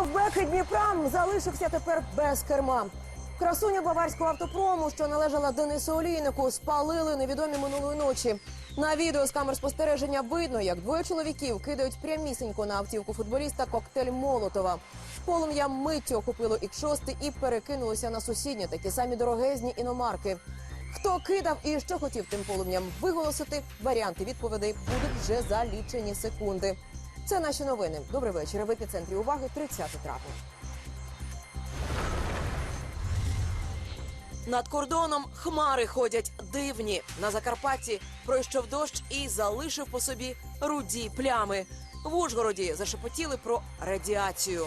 Хавбек Дніпра залишився тепер без керма. Красуню баварського автопрому, що належала Денису Олійнику, спалили невідомі минулої ночі. На відео з камер спостереження видно, як двоє чоловіків кидають прямісінько на автівку футболіста коктейль Молотова. Полум'я миттю охопило Х6 і перекинулося на сусідні такі самі дорогезні іномарки. Хто кидав і що хотів тим полум'ям виголосити, варіанти відповідей будуть вже за лічені секунди. Це наші новини. Добрий вечір. В епіцентрі уваги 30 травня. Над кордоном хмари ходять дивні. На Закарпатті пройшов дощ і залишив по собі руді плями. В Ужгороді зашепотіли про радіацію.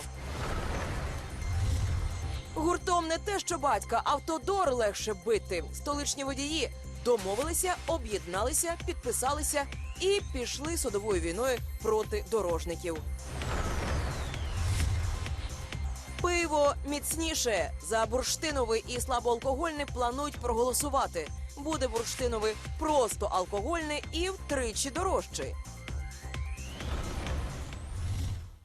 Гуртом не те, що батька, автодор легше бити. Столичні водії домовилися, об'єдналися, підписалися і пішли судовою війною проти дорожників. Пиво міцніше за бурштиновий і слабоалкогольний планують проголосувати. Буде бурштиновий просто алкогольний і втричі дорожчий.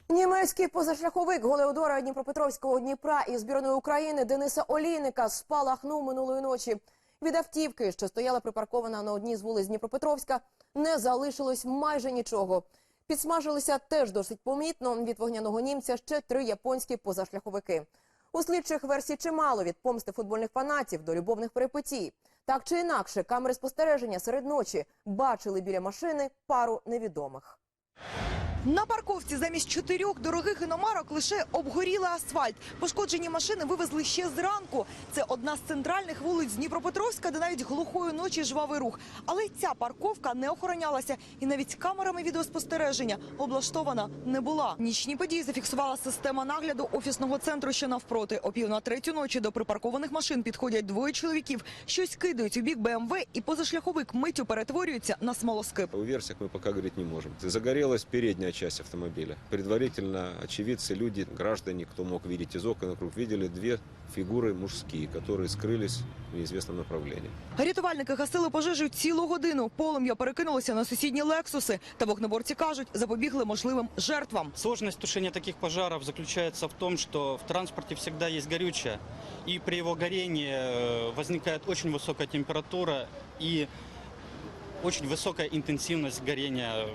Німецький позашляховик голеодора Дніпропетровського Дніпра і збірної України Дениса Олійника спалахнув минулої ночі. Від автівки, що стояла припаркована на одній з вулиць Дніпропетровська, не залишилось майже нічого. Підсмажилися теж досить помітно від вогняного німця ще три японські позашляховики. У слідчих версій чимало від помсти футбольних фанатів до любовних перипетій. Так чи інакше, камери спостереження серед ночі бачили біля машини пару невідомих. На парковці замість чотирьох дорогих іномарок лише обгорілий асфальт. Пошкоджені машини вивезли ще зранку. Це одна з центральних вулиць Дніпропетровська, де навіть глухої ночі жвавий рух. Але ця парковка не охоронялася і навіть камерами відеоспостереження облаштована не була. Нічні події зафіксувала система нагляду офісного центру, що навпроти. О пів на третю ночі до припаркованих машин підходять двоє чоловіків, щось кидають у бік БМВ, і позашляховик миттю перетворюється на смолоскип. О версиях мы пока говорить не можем. Загорелась передняя часть автомобиля. Предварительно очевидцы, люди, граждане, кто мог видеть из окон вокруг, видели две фигуры мужские, которые скрылись в неизвестном направлении. Рятувальники гасили пожежу цілу годину. Полум'я перекинулося на сусідні лексуси. Та вогнеборці кажуть, запобігли можливим жертвам. Сложность тушения таких пожаров заключается в том, что в транспорте всегда есть горючее, и при его горении э, возникает очень высокая температура и очень высокая интенсивность горения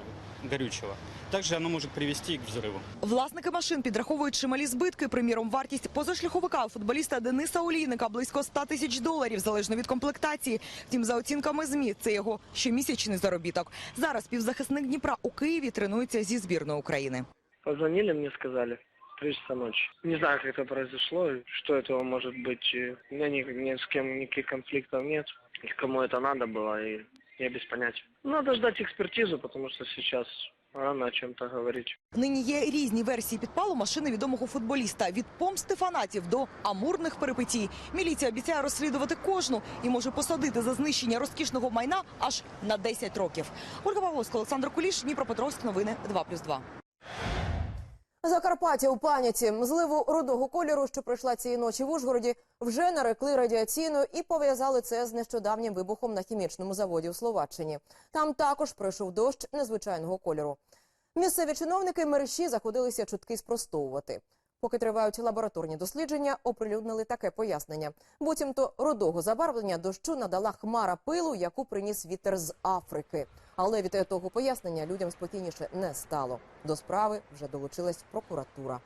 горючего. Также оно может привести к взрыву. Власники машин підраховують чималі збитки. Приміром, вартість позашляховика у футболіста Дениса Олійника близько 100 тисяч доларів, залежно від комплектації. Втім, за оцінками ЗМІ, це його щомісячний заробіток. Зараз півзахисник Дніпра у Києві тренується зі збірною України. Позвонили, мне сказали. Три часа ночи. Не знаю, как это произошло, и что этого может быть. И У меня ни, ни с кем никаких конфликтов нет. И кому это надо было, и я без понятия. Надо ждать экспертизу, потому что сейчас рано о чем-то говорить. Нині є різні версії підпалу машини відомого футболіста від помсти фанатів до амурних перипетій. Міліція обіцяє розслідувати кожну і може посадити за знищення розкішного майна аж на 10 років. Ольга Павловська, Олександр Куліш, Дніпропетровськ. Новини 2+,2. Закарпаття у паніці зливу рудого кольору, що пройшла цієї ночі в Ужгороді, вже нарекли радіаційною і пов'язали це з нещодавнім вибухом на хімічному заводі у Словаччині. Там також пройшов дощ незвичайного кольору. Місцеві чиновники мережі заходилися чутки спростовувати. Поки тривають лабораторні дослідження, оприлюднили таке пояснення. Буцімто рудого забарвлення дощу надала хмара пилу, яку приніс вітер з Африки. Але від того пояснення людям спокійніше не стало. До справи вже долучилась прокуратура.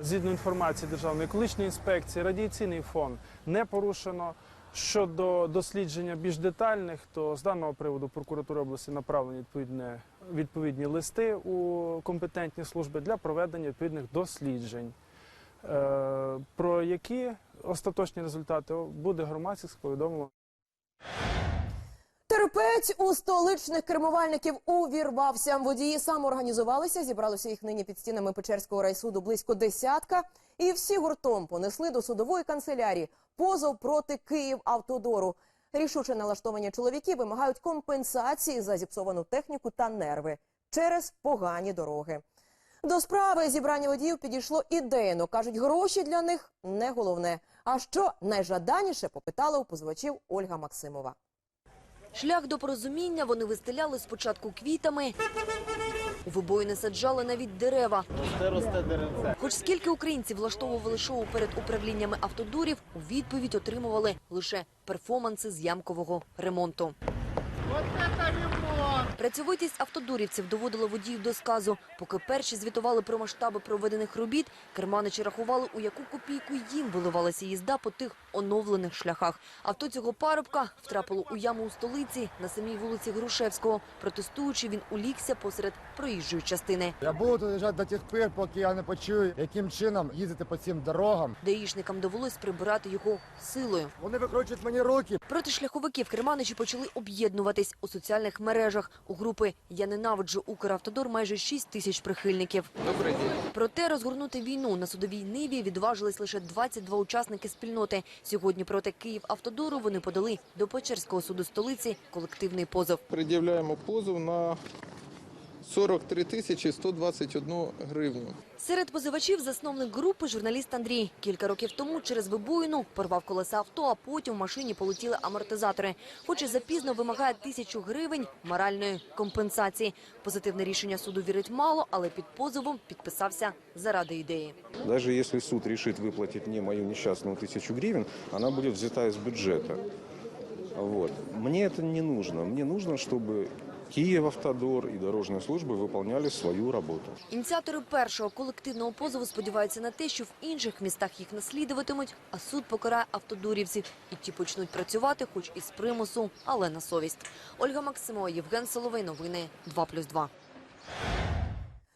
Згідно інформації Державної екологічної інспекції, радіаційний фон не порушено. Щодо дослідження більш детальних, то з даного приводу прокуратури області направлені відповідне, відповідні листи у компетентні служби для проведення відповідних досліджень, е, про які остаточні результати буде громадськість повідомлено. Терпець у столичних кермувальників увірвався. Водії самоорганізувалися, зібралося їх нині під стінами Печерського райсуду близько десятка, і всі гуртом понесли до судової канцелярії позов проти Київавтодору. Рішуче налаштовані чоловіки вимагають компенсації за зіпсовану техніку та нерви через погані дороги. До справи зібрання водіїв підійшло ідейно. кажуть, гроші для них не головне. А що найжаданіше попитала у позивачів Ольга Максимова. Шлях до порозуміння вони вистеляли спочатку квітами, У вибоїни саджали навіть дерева. Хоч скільки українців влаштовували шоу перед управліннями автодурів, у відповідь отримували лише перформанси з ямкового ремонту. Працьовитість автодурівців доводила водіїв до сказу. Поки перші звітували про масштаби проведених робіт, керманичі рахували, у яку копійку їм виливалася їзда по тих оновлених шляхах. Авто цього парубка втрапило у яму у столиці на самій вулиці Грушевського. Протестуючи, він улігся посеред проїжджої частини. Я буду тут лежати до тих пір, поки я не почую, яким чином їздити по цим дорогам. Даїшникам довелось прибирати його силою. Вони викручують мені руки. Проти шляховиків керманичі почали об'єднуватись у соціальних мережах. У групи «Я ненавиджу Укравтодор» майже 6 тисяч прихильників. Проте розгорнути війну на судовій ниві відважились лише 22 учасники спільноти. Сьогодні проти Київавтодору вони подали до Печерського суду столиці колективний позов. Пред'являємо позов на 43 тисячі 121 гривню. Серед позивачів засновник групи журналіст Андрій. Кілька років тому через вибоїну порвав колеса авто, а потім в машині полетіли амортизатори. Хоч і запізно вимагає тисячу гривень моральної компенсації. Позитивне рішення суду вірить мало, але під позовом підписався заради ідеї. Даже если суд решит выплатить мне мою несчастную тысячу гривен, она будет взята из бюджета. Вот. Мне это не нужно. Мне нужно, чтобы Киев-Автодор и дорожные службы выполняли свою работу. Ініціатори першого колективного позову сподіваються на те, що в інших містах їх наслідуватимуть, а суд покарає автодурівців. І ті почнуть працювати, хоч із примусу, але на совість. Ольга Максимова, Євген Соловей. Новини 2+,2.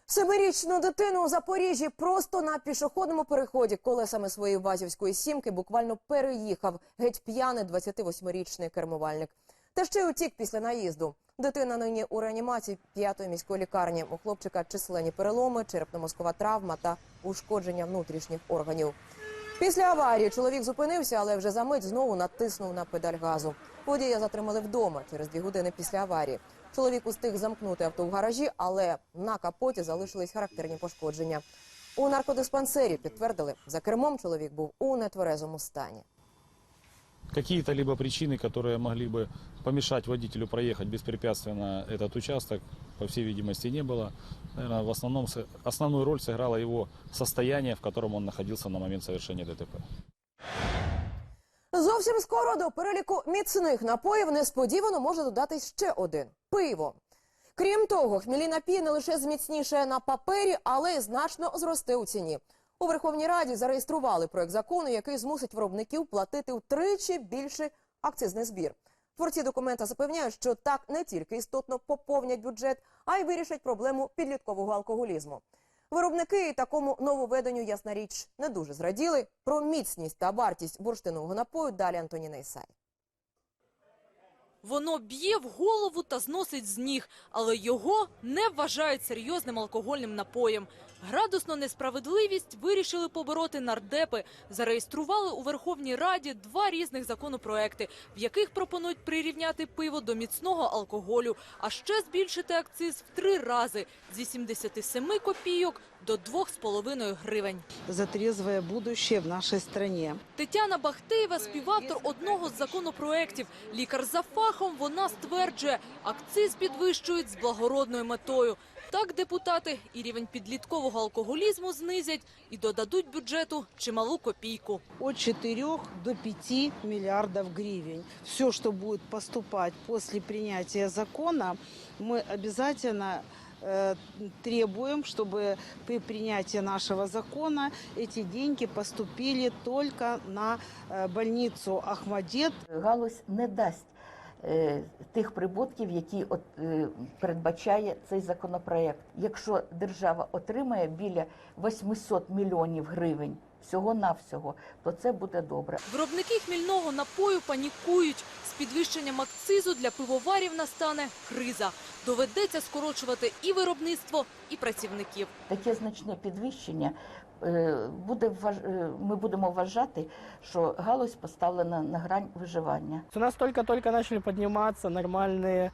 Семирічну дитину у Запоріжжі просто на пішохідному переході колесами своєї вазівської сімки буквально переїхав геть п'яний 28-річний кермувальник. Та ще й утік після наїзду. Дитина нині у реанімації п'ятої міської лікарні. У хлопчика численні переломи, черепно-мозкова травма та ушкодження внутрішніх органів. Після аварії чоловік зупинився, але вже за мить знову натиснув на педаль газу. Водія затримали вдома через дві години після аварії. Чоловік устиг замкнути авто в гаражі, але на капоті залишились характерні пошкодження. У наркодиспансері підтвердили, за кермом чоловік був у нетверезому стані Какие-то либо причины, которые могли бы помешать водителю проехать беспрепятственно этот участок, по всей видимости, не было. Наверное, в основном с- основную роль сыграло его состояние, в котором он находился на момент совершения ДТП. Зовсім скоро до переліку міцних напоїв несподівано може додатись ще один пиво. Крім того, хмілі напій не лише зміцніше на папері, але й значно зросте у ціні. У Верховній Раді зареєстрували проект закону, який змусить виробників платити втричі більше акцизний збір. Творці документа запевняють, що так не тільки істотно поповнять бюджет, а й вирішать проблему підліткового алкоголізму. Виробники такому нововведенню, ясна річ, не дуже зраділи. Про міцність та вартість бурштинового напою далі Антоніна Ісай. Воно б'є в голову та зносить з ніг, але його не вважають серйозним алкогольним напоєм. Градусну несправедливість вирішили побороти нардепи. Зареєстрували у Верховній Раді два різних законопроекти, в яких пропонують прирівняти пиво до міцного алкоголю, а ще збільшити акциз в три рази з 87 копійок до 2,5 гривень. за трезвое будущее в нашей стране. Тетяна Бахтеєва – співавтор одного з законопроєктів. Лікар за фахом вона стверджує, акциз підвищують з благородною метою. Так депутати і рівень підліткового алкоголізму знизять і додадуть бюджету чималу копійку. От 4 до 5 миллиардов гривен. Все, что будет поступать после принятия закона, мы обязательно э, требуем, чтобы при принятии нашего закона эти деньги поступили только на э, больницу Ахмадет галузь не дасть е, тих прибутків, які от, е, передбачає цей законопроект. Якщо держава отримає біля 800 мільйонів гривень всього-навсього, то це буде добре. Виробники хмільного напою панікують. З підвищенням акцизу для пивоварів настане криза. Доведеться скорочувати і виробництво, і працівників. Таке значне підвищення е, буде вваж- е, ми будемо вважати, що галузь поставлена на грань виживання. У нас тільки-тільки почали підніматися нормальные е,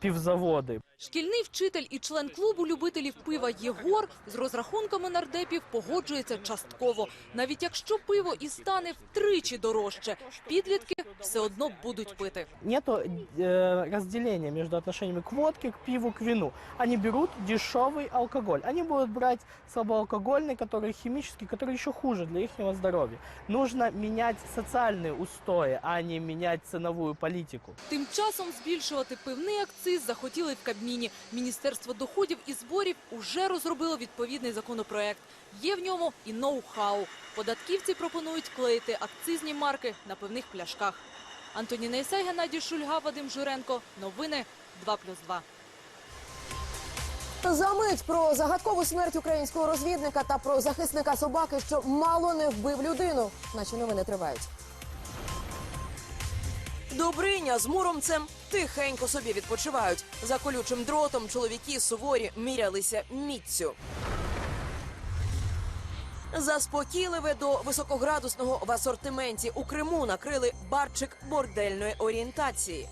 півзаводи. Шкільний вчитель і член клубу любителів пива Єгор з розрахунками нардепів погоджується частково. Навіть якщо пиво і стане втричі дорожче, підлітки все одно будуть пити. Нету э, разделения между отношениями к водке, к пиву, к вину. Они берут дешевый алкоголь. Они будут брать слабоалкогольный, который химический, который еще хуже для их здоровья. Нужно менять социальные устои, а не менять ценовую политику. Тим часом збільшувати пивний акциз захотіли в Кабміні. Міністерство доходів і зборів уже розробило відповідний законопроект. Є в ньому і ноу-хау. Податківці пропонують клеїти акцизні марки на пивних пляшках. Антоніна Ісай, Геннадій Шульга, Вадим Журенко. Новини 2+,2. За мить про загадкову смерть українського розвідника та про захисника собаки, що мало не вбив людину. Наші новини тривають. Добриня з муромцем тихенько собі відпочивають. За колючим дротом чоловіки суворі мірялися міццю. Заспокійливе до високоградусного в асортименті у Криму накрили барчик бордельної орієнтації.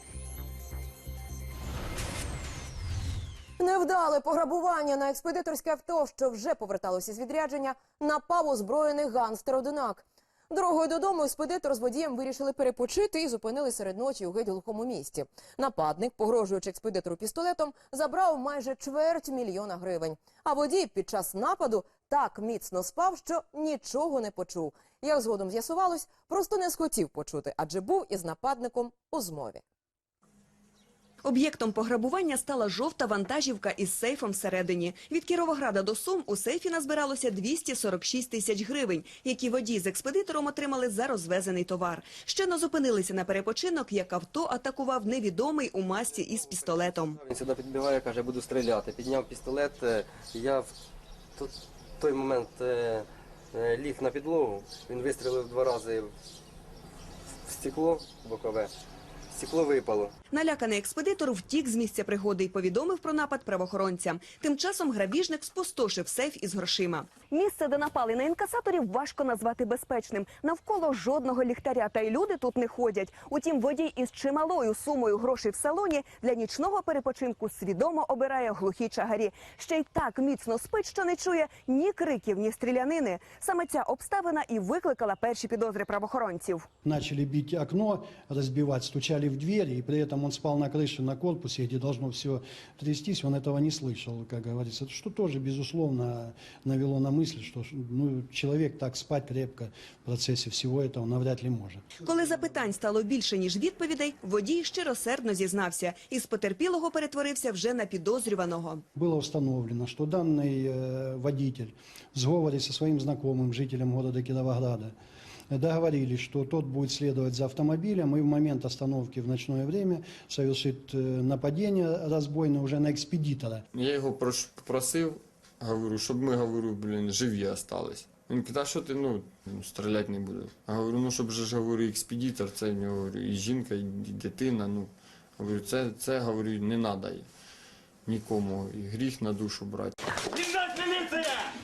Невдале пограбування на експедиторське авто, що вже поверталося з відрядження, напав озброєний гангстер-одинак. Дорогою додому експедитор з водієм вирішили перепочити і зупинили серед ночі у геть глухому місті. Нападник, погрожуючи експедитору пістолетом, забрав майже чверть мільйона гривень. А водій під час нападу так міцно спав, що нічого не почув. Як згодом з'ясувалось, просто не схотів почути, адже був із нападником у змові. Об'єктом пограбування стала жовта вантажівка із сейфом всередині. Від Кіровограда до Сум у сейфі назбиралося 246 тисяч гривень, які водій з експедитором отримали за розвезений товар. Щойно зупинилися на перепочинок, як авто атакував невідомий у масці із пістолетом. Він сюди підбігає, каже, буду стріляти. Підняв пістолет. е, Я в той момент е, е, ліг на підлогу. Він вистрілив два рази в стекло бокове. Стекло випало. Наляканий експедитор втік з місця пригоди і повідомив про напад правоохоронцям. Тим часом грабіжник спустошив сейф із грошима. Місце, де напали на інкасаторів, важко назвати безпечним. Навколо жодного ліхтаря, та й люди тут не ходять. Утім, водій із чималою сумою грошей в салоні для нічного перепочинку свідомо обирає глухі чагарі. Ще й так міцно спить, що не чує ні криків, ні стрілянини. Саме ця обставина і викликала перші підозри правоохоронців. Начали бить окно, разбивать, стучали в дверь, и при этом он спал на крыше, на корпусе, где должно все трястись, он этого не слышал, как говорится. Что тоже, безусловно, навело на мысль, что ну, человек так спать крепко в процессе всего этого навряд ли может. Коли запитань стало більше ніж відповідей, водій щиросердно зізнався. Із потерпілого перетворився вже на підозрюваного. Было установлено, что данный э, водитель в сговоре со своим знакомым, жителем города Кировограда, договорились, что тот будет следовать за автомобилем и в момент остановки в ночное время совершит э, нападение разбойное уже на экспедитора. Я прош- попросив, говорю, щоб ми, говорю, блін, живі остались. Він каже, що ти, ну, стріляти не буду. А говорю, ну, щоб же ж, говорю, експедитор, це нього, говорю, і жінка, і дитина, ну, говорю, це, це, говорю, не треба нікому, і гріх на душу брати.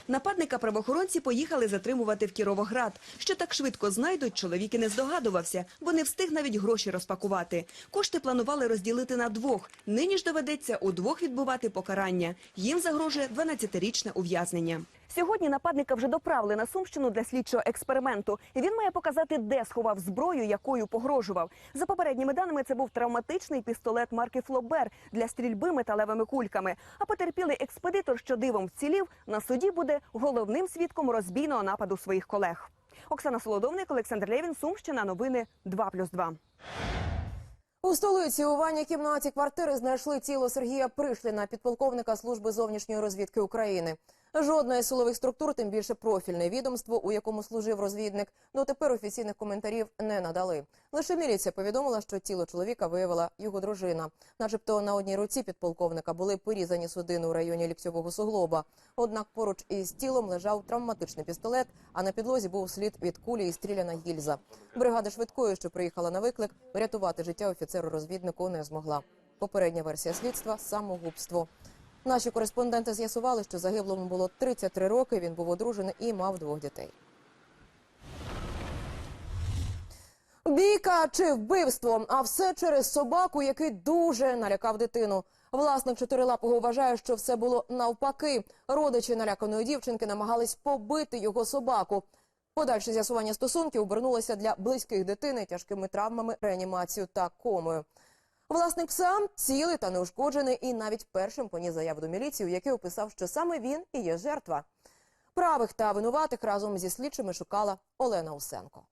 Нападника правоохоронці поїхали затримувати в Кіровоград. Що так швидко знайдуть, чоловік і не здогадувався, бо не встиг навіть гроші розпакувати. Кошти планували розділити на двох. Нині ж доведеться у двох відбувати покарання. Їм загрожує 12-річне ув'язнення. Сьогодні нападника вже доправили на Сумщину для слідчого експерименту. Він має показати, де сховав зброю, якою погрожував. За попередніми даними, це був травматичний пістолет марки Флобер для стрільби металевими кульками. А потерпілий експедитор, що дивом вцілів, на суді буде головним свідком розбійного нападу своїх колег. Оксана Солодовник, Олександр Левін, Сумщина. Новини 2+,2. У столиці у ванній кімнаті квартири знайшли тіло Сергія Пришліна, підполковника служби зовнішньої розвідки України. Жодна із силових структур, тим більше профільне відомство, у якому служив розвідник, дотепер офіційних коментарів не надали. Лише міліція повідомила, що тіло чоловіка виявила його дружина. Начебто на одній руці підполковника були порізані судини у районі ліктьового суглоба. Однак поруч із тілом лежав травматичний пістолет, а на підлозі був слід від кулі і стріляна гільза. Бригада швидкої, що приїхала на виклик, врятувати життя офіцеру розвіднику не змогла. Попередня версія слідства самогубство. Наші кореспонденти з'ясували, що загиблому було 33 роки. Він був одружений і мав двох дітей. Бійка чи вбивство, а все через собаку, який дуже налякав дитину. Власник чотирилапого вважає, що все було навпаки. Родичі наляканої дівчинки намагались побити його собаку. Подальше з'ясування стосунків обернулося для близьких дитини тяжкими травмами, реанімацією та комою. Власник пса цілий та неушкоджений, і навіть першим поніс заяву до міліції, у якій описав, що саме він і є жертва. Правих та винуватих разом зі слідчими шукала Олена Усенко.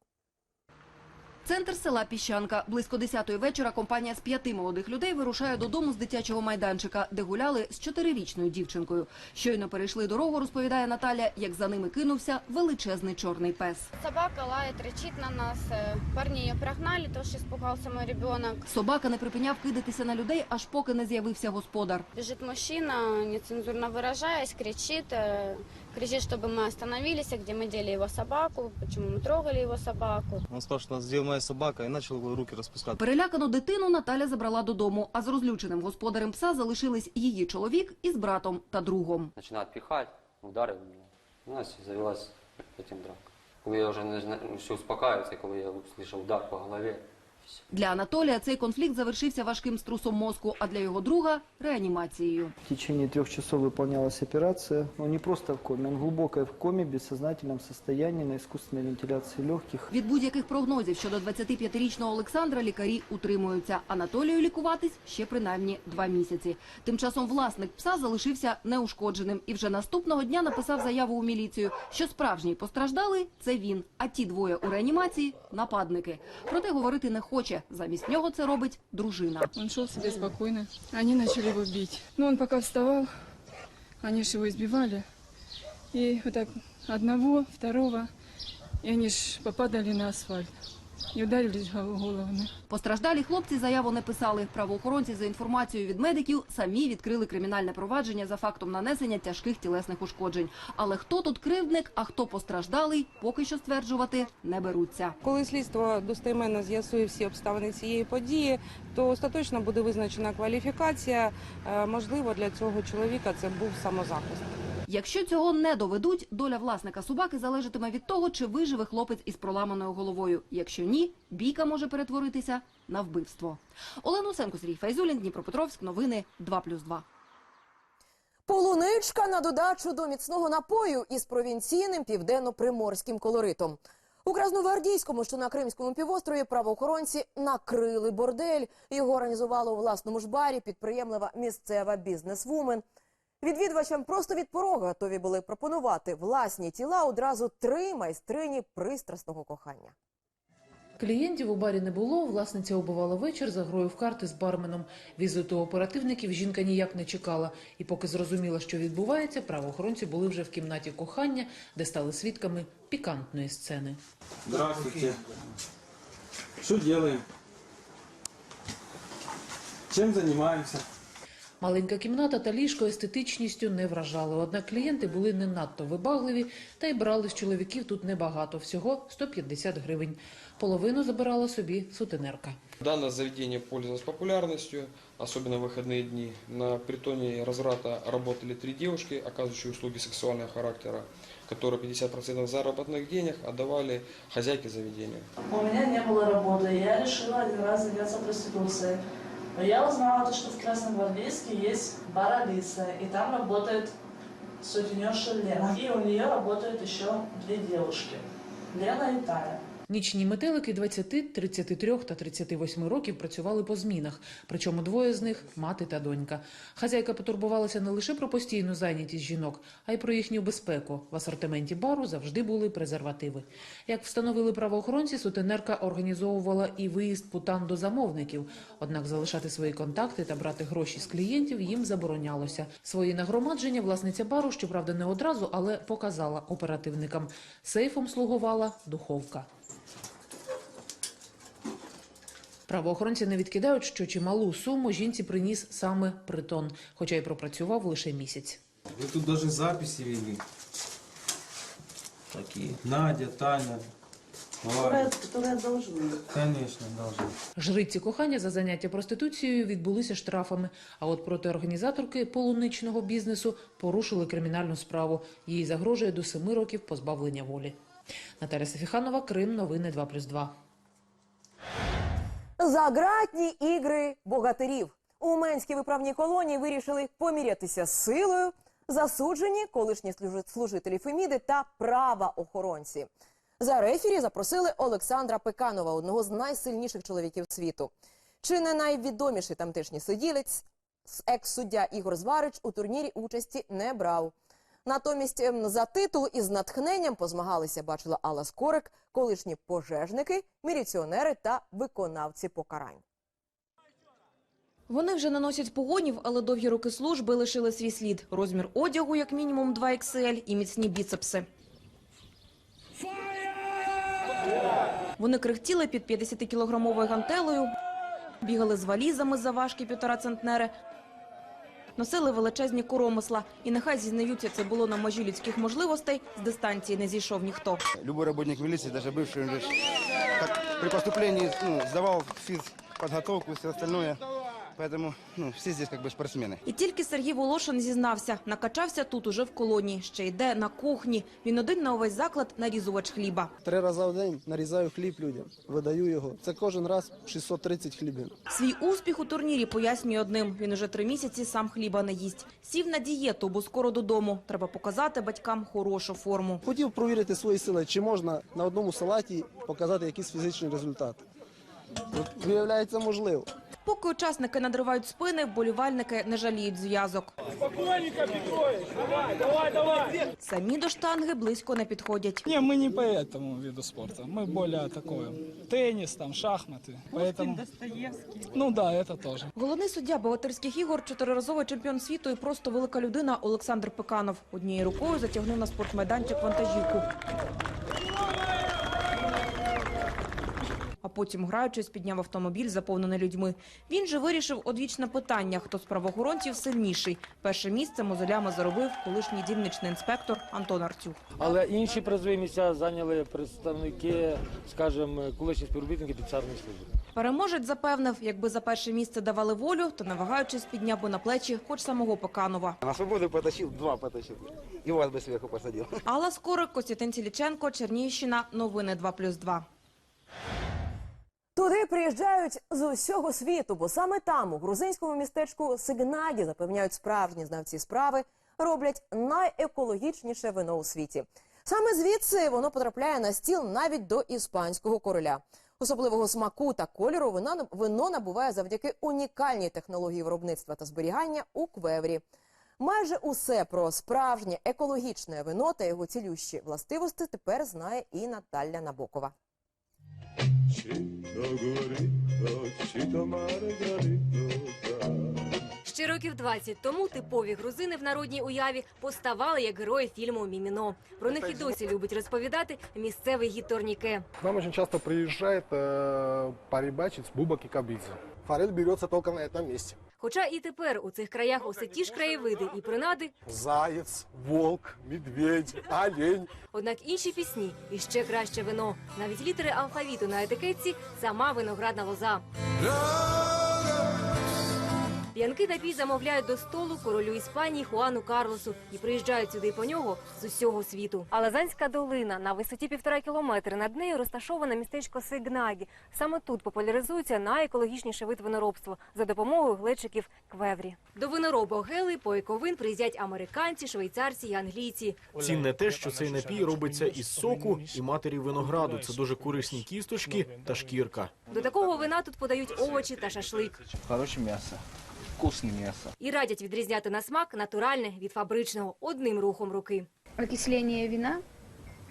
Центр села Піщанка. Близько 10-ї вечора компанія з п'яти молодих людей вирушає додому з дитячого майданчика, де гуляли з чотирирічною дівчинкою. Щойно перейшли дорогу, розповідає Наталя, як за ними кинувся величезний чорний пес. Собака лает, рычит на нас. Э, Парни ее прогнали, тоже что испугался мой ребенок. Собака не припиняв кидатися на людей, аж поки не з'явився господар. Бежит мужчина, нецензурно выражаясь, кричит, э, кричит, чтобы мы остановились, а где мы дели его собаку, почему мы трогали его собаку. Он сказал, что нас сделала моя собака, и начал руки распускать. Перелякану дитину Наталя забрала додому, а з розлюченим господарем пса залишились її чоловік із братом та другом. Начинает пихать, ударил меня. У нас завелась этим драка. Когда я уже начинаю все успокаиваться, и когда я услышал удар по голове, Для Анатолія цей конфлікт завершився важким струсом мозку, а для його друга реанімацією. В течение трех часов выполнялась операция. Он не просто в коме, он глубоко в коме, в бессознательном состоянии, на искусственной вентиляции легких. Від будь-яких прогнозів щодо 25-річного Олександра лікарі утримуються. Анатолію лікуватись ще принаймні два місяці. Тим часом власник пса залишився неушкодженим і вже наступного дня написав заяву у міліцію, що справжній постраждалий – це він, а ті двоє у реанімації – нападники. Проте говорити не хоче. Замість нього це робить дружина. Он шел себе спокойно. Они начали его бить. Но он пока вставал, они ж его избивали. И вот так одного, второго, и они ж попадали на асфальт. И ударились гол- головами. Постраждалі хлопці заяву не писали. Правоохоронці за інформацією від медиків самі відкрили кримінальне провадження за фактом нанесення тяжких тілесних ушкоджень. Але хто тут кривдник, а хто постраждалий, поки що стверджувати не беруться. Коли слідство достеменно з'ясує всі обставини цієї події, то остаточно буде визначена кваліфікація. Е, Можливо, для цього чоловіка це був самозахист. Якщо цього не доведуть, доля власника собаки залежатиме від того, чи виживе хлопець із проламаною головою. Якщо ні, бійка може перетворитися на вбивство. Олена Усенко, Сергій Файзулін, Дніпропетровськ. Новини 2+,2. Полуничка на додачу до міцного напою із провінційним південно-приморським колоритом. У Красногвардійському, що на Кримському півострові, правоохоронці накрили бордель. Його організувала у власному ж барі підприємлива місцева бізнесвумен. Відвідувачам просто від порога готові були пропонувати власні тіла одразу три майстрині пристрасного кохання. Клієнтів у барі не було. Власниця убивала вечір за грою в карти з барменом. Візиту оперативників жінка ніяк не чекала. І поки зрозуміла, що відбувається, правоохоронці були вже в кімнаті кохання, де стали свідками пікантної сцени. Здравствуйте. Что делаем? Чем занимаемся? Маленька кімната та ліжко естетичністю не вражали. Однак клієнти були не надто вибагливі та й брали з чоловіків тут небагато, всього 150 гривень. Половину забирала собі сутенерка. Данное заведение пользовалось популярностью, особенно в выходные дни. На притоне разврата работали три девушки, оказывающие услуги сексуального характера, которые 50% заработных денег отдавали хозяйке заведения. У меня не было работы, я решила один раз заняться проституцией. Но я узнала, то, что в Красногвардейске есть бар Алиса, и там работает сутенерша Лена. И у нее работают еще две девушки, Лена и Таня. Нічні метелики 20, 33 та 38 років працювали по змінах, причому двоє з них – мати та донька. Хазяйка потурбувалася не лише про постійну зайнятість жінок, а й про їхню безпеку. В асортименті бару завжди були презервативи. Як встановили правоохоронці, сутенерка організовувала і виїзд путан до замовників. Однак залишати свої контакти та брати гроші з клієнтів їм заборонялося. Свої нагромадження власниця бару, щоправда, не одразу, але показала оперативникам. Сейфом слугувала духовка. Правоохоронці не відкидають, що чималу суму жінці приніс саме притон, хоча й пропрацював лише місяць. Вы тут даже записи вели. Такие. Надя, Таня. Варя. Которые должны. Конечно, должны. Жриці кохання за заняття проституцією відбулися штрафами. А от проти організаторки полуничного бізнесу порушили кримінальну справу. Їй загрожує до семи років позбавлення волі. Наталя Сафіханова, Крим. Новини 2+,2. Загратні ігри богатирів. У Менській виправній колонії вирішили помірятися з силою. Засуджені колишні служителі Феміди та правоохоронці. За рефері запросили Олександра Пеканова, одного з найсильніших чоловіків світу. Чи не найвідоміший тамтешній сиділець, екс-суддя Ігор Зварич у турнірі участі не брав. Натомість ем, за титул із натхненням позмагалися, бачила Алла Скорик, колишні пожежники, міліціонери та виконавці покарань. Вони вже не носять погонів, але довгі роки служби лишили свій слід. Розмір одягу як мінімум 2 XL і міцні біцепси. Вони крихтіли під 50-кілограмовою гантелею, бігали з валізами за важкі півтора центнери, носили величезні коромисла. І нехай зізнаються, це було на межі людських можливостей, з дистанції не зійшов ніхто. Любой работник міліції, навіть бивший, при поступленні ну, сдавал физподготовку все остальное. Поэтому ну, все здесь как бы спортсмены. І тільки Сергій Волошин зізнався, накачався тут уже в колонії, ще йде на кухні. Він один на увесь заклад нарізувач хліба. Три рази в день нарізаю хліб людям, видаю його. Це кожен раз 630 хлібин. Свій успіх у турнірі пояснює одним. Він уже три місяці сам хліба не їсть. Сів на дієту, бо скоро додому. Треба показати батькам хорошу форму. Хотів провірити свої сили, чи можна на одному салаті показати якісь фізичні результати. От, виявляється, можливо. Поки учасники надривають спини, вболівальники не жаліють зв'язок. Самі до штанги близько не підходять. Не, мы не по этому виду спорта. Мы более такое. Теннис, там, шахматы. Поэтому... Ну да, это тоже. Головний суддя богатирських ігор, чотириразовий чемпіон світу і просто велика людина Олександр Пеканов. Однією рукою затягнув на спортмайданчик вантажівку. потім, граючись, підняв автомобіль, заповнений людьми. Він же вирішив одвічне питання, хто з правоохоронців сильніший. Перше місце мозолями заробив колишній дільничний інспектор Антон Артюх. Але інші призові місця зайняли представники, скажімо, колишні співробітники підсарної служби. Переможець запевнив, якби за перше місце давали волю, то не вагаючись підняв би на плечі хоч самого Пеканова. На свободу потащил, два потащил. И вас бы сверху посадил. Алла Скорик, Костянтин Ціліченко, Чернігівщина. Новини 2+,2. Туди приїжджають з усього світу, бо саме там, у грузинському містечку Сигнаді, запевняють справжні знавці справи, роблять найекологічніше вино у світі. Саме звідси воно потрапляє на стіл навіть до іспанського короля. Особливого смаку та кольору вино набуває завдяки унікальній технології виробництва та зберігання у квеврі. Майже усе про справжнє екологічне вино та його цілющі властивості тепер знає і Наталя Набокова. Ще років 20 тому типові грузини в народній уяві поставали як герої фільму Міміно. Про них і досі любить розповідати місцевий гід Торніке. К нам очень часто приезжает э, порыбачить бубок и кабидзе. Форель берется только на этом месте. Хоча і тепер у цих краях усе ті ж краєвиди і принади, Заєць, волк, медведь, олень. однак інші пісні і ще краще вино. Навіть літери алфавіту на етикетці сама виноградна лоза. П'янки напій замовляють до столу королю Іспанії Хуану Карлосу і приїжджають сюди по нього з усього світу. А Лазанська долина на висоті півтора кілометри над нею розташоване містечко Сигнагі. Саме тут популяризується найекологічніше вид виноробства за допомогою глечиків квеврі. До виноробок гели по ековин приїздять американці, швейцарці і англійці. Цінне те, що цей напій робиться із соку і матері винограду. Це дуже корисні кісточки та шкірка. До такого вина тут подають овочі та шашлик. Хороше м'ясо. Вкусне м'ясо. І радять відрізняти на смак натуральне від фабричного одним рухом руки. окисление вина,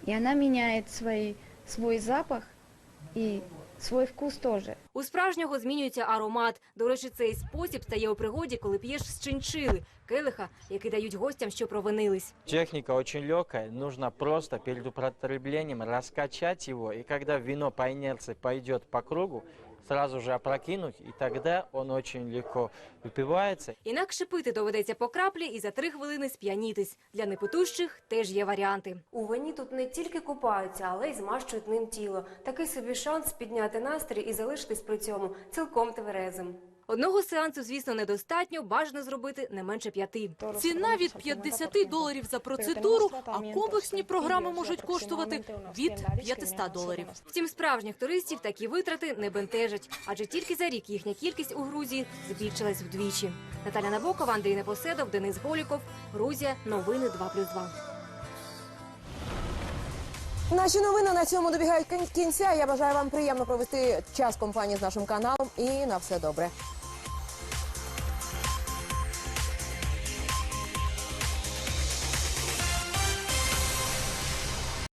и она меняет свой, свой запах и свой вкус тоже. У справжнього змінюється аромат. До речі, цей спосіб стає у пригоді, коли п'єш з чинчили, келиха, який дають гостям, що провинились. Техника очень легкая, нужно просто перед употреблением раскачать его, и когда вино по инерции пойдет по кругу, сразу же опрокинуть, и тогда он очень легко выпивается. Інакше пити доведеться по краплі і за три хвилини сп'янітись. Для непитущих теж є варіанти. У вині тут не тільки купаються, але й змащують ним тіло. Такий собі шанс підняти настрій і залишитись при цьому цілком тверезим. Одного сеансу, звісно, недостатньо, бажано зробити не менше п'яти. Ціна від 50 доларів за процедуру, а комплексні програми можуть коштувати від 500 доларів. Втім, справжніх туристів такі витрати не бентежать, адже тільки за рік їхня кількість у Грузії збільшилась вдвічі. Наталя Набокова, Андрій Непоседов, Денис Голіков. Грузія. Новини 2+,2. Наші новини на цьому добігають кін- кінця. Я бажаю вам приємно провести час компанії з нашим каналом і на все добре.